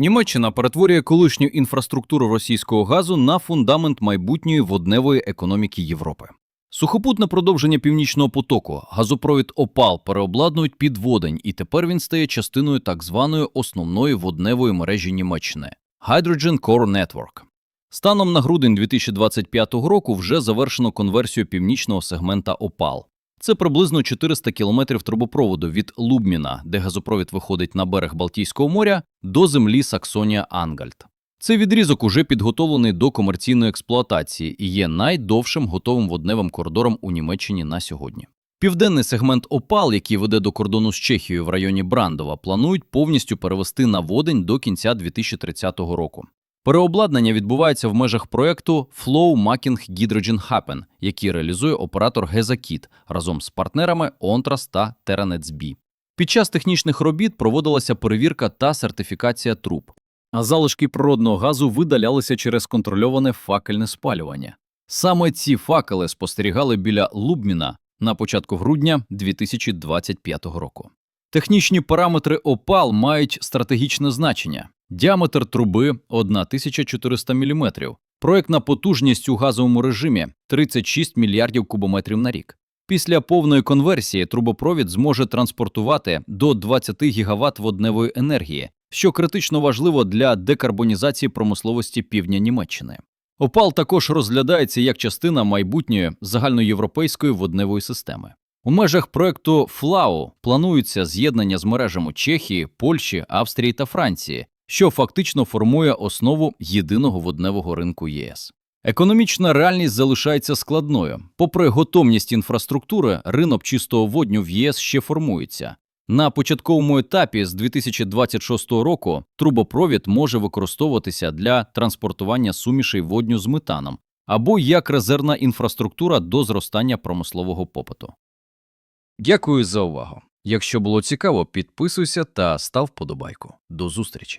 Німеччина перетворює колишню інфраструктуру російського газу на фундамент майбутньої водневої економіки Європи. Сухопутне продовження північного потоку, газопровід ОПАЛ переобладнують під водень, і тепер він стає частиною так званої основної водневої мережі Німеччини Hydrogen Core Network. Станом на грудень 2025 року вже завершено конверсію північного сегмента ОПАЛ. Це приблизно 400 кілометрів трубопроводу від Лубміна, де газопровід виходить на берег Балтійського моря, до землі Саксонія-Ангальт. Цей відрізок уже підготовлений до комерційної експлуатації і є найдовшим готовим водневим коридором у Німеччині на сьогодні. Південний сегмент ОПАЛ, який веде до кордону з Чехією в районі Брандова, планують повністю перевести на водень до кінця 2030 року. Переобладнання відбувається в межах проекту Flow Making Hydrogen Happen, який реалізує оператор Гезакіт разом з партнерами Ontras та Terranets Під час технічних робіт проводилася перевірка та сертифікація труб, а залишки природного газу видалялися через контрольоване факельне спалювання. Саме ці факели спостерігали біля Лубміна на початку грудня 2025 року. Технічні параметри ОПАЛ мають стратегічне значення. Діаметр труби 1400 мм, проектна потужність у газовому режимі 36 мільярдів кубометрів на рік. Після повної конверсії трубопровід зможе транспортувати до 20 гігават водневої енергії, що критично важливо для декарбонізації промисловості півдня Німеччини. ОПАЛ також розглядається як частина майбутньої загальноєвропейської водневої системи. У межах проекту ФЛАУ планується з'єднання з мережами Чехії, Польщі, Австрії та Франції, що фактично формує основу єдиного водневого ринку ЄС. Економічна реальність залишається складною. Попри готовність інфраструктури, ринок чистого водню в ЄС ще формується. На початковому етапі з 2026 року трубопровід може використовуватися для транспортування сумішей водню з метаном або як резервна інфраструктура до зростання промислового попиту. Дякую за увагу. Якщо було цікаво, підписуйся та став вподобайку. До зустрічі!